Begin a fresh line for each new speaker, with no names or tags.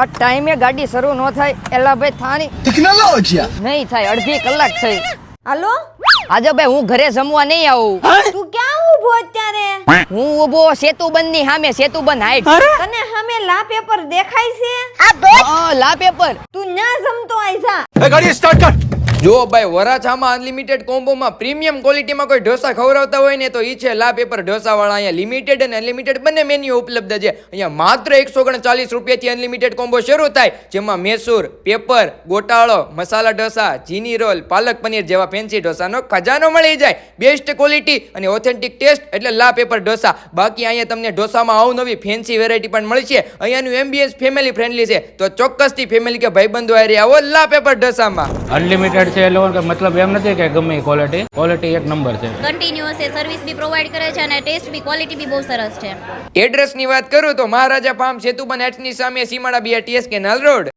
આ ટાઈમે ગાડી શરૂ ન થાય એલા ભાઈ થાની
ટેકનોલોજી
નહીં થાય અડધી કલાક થઈ.
હાલો?
આજે ભાઈ હું ઘરે જમવા નહીં આવું.
તું ક્યાં ઊભો અત્યારે?
હું ઊભો સેતુબંધની સામે સેતુબંધ હાઈટ.
તને સામે લા પેપર દેખાય છે?
આ લા પેપર.
તું ના જમતો આઈસા
એ ગાડી સ્ટાર્ટ કર.
જો ભાઈ વરાછામાં અનલિમિટેડ કોમ્બોમાં પ્રીમિયમ ક્વોલિટીમાં કોઈ ઢોસા ખવડાવતા હોય ને તો ઈ છે લા પેપર ઢોસાવાળા. અહીંયા લિમિટેડ અને અનલિમિટેડ બંને મેન્યુ ઉપલબ્ધ છે. અહીંયા માત્ર એકસો ઓગણચાલીસ રૂપિયાથી અનલિમિટેડ કોમ્બો શરૂ થાય, જેમાં મેસૂર પેપર ગોટાળો, મસાલા ઢોસા ચીની રોલ, પાલક પનીર જેવા ફેન્સી ઢોસાનો ખજાનો મળી જાય. બેસ્ટ ક્વોલિટી અને ઓથેન્ટિક ટેસ્ટ એટલે લા પેપર ઢોસા. બાકી અહીંયા તમને ઢોસામાં આવનવી ફેન્સી વેરાયટી પણ મળશે અહીંયાનું એમબીએસ ફેમિલી ફ્રેન્ડલી છે. તો ચોક્કસથી ફેમિલી કે ભાઈબંધો હારે આવો લા પેપર ઢોસામાં.
અનલિમિટેડ છે કે મતલબ એમ નથી કે ગમે ક્વોલિટી ક્વોલિટી એક નંબર છે.
કન્ટિન્યુઅસ એ સર્વિસ બી પ્રોવાઈડ કરે છે અને ટેસ્ટ બી ક્વોલિટી બી બહુ સરસ છે.
એડ્રેસની વાત કરું તો મહારાજા પામ સેતુ બન એટની સામે સીમાડા બીઆરટીએસ કેનાલ રોડ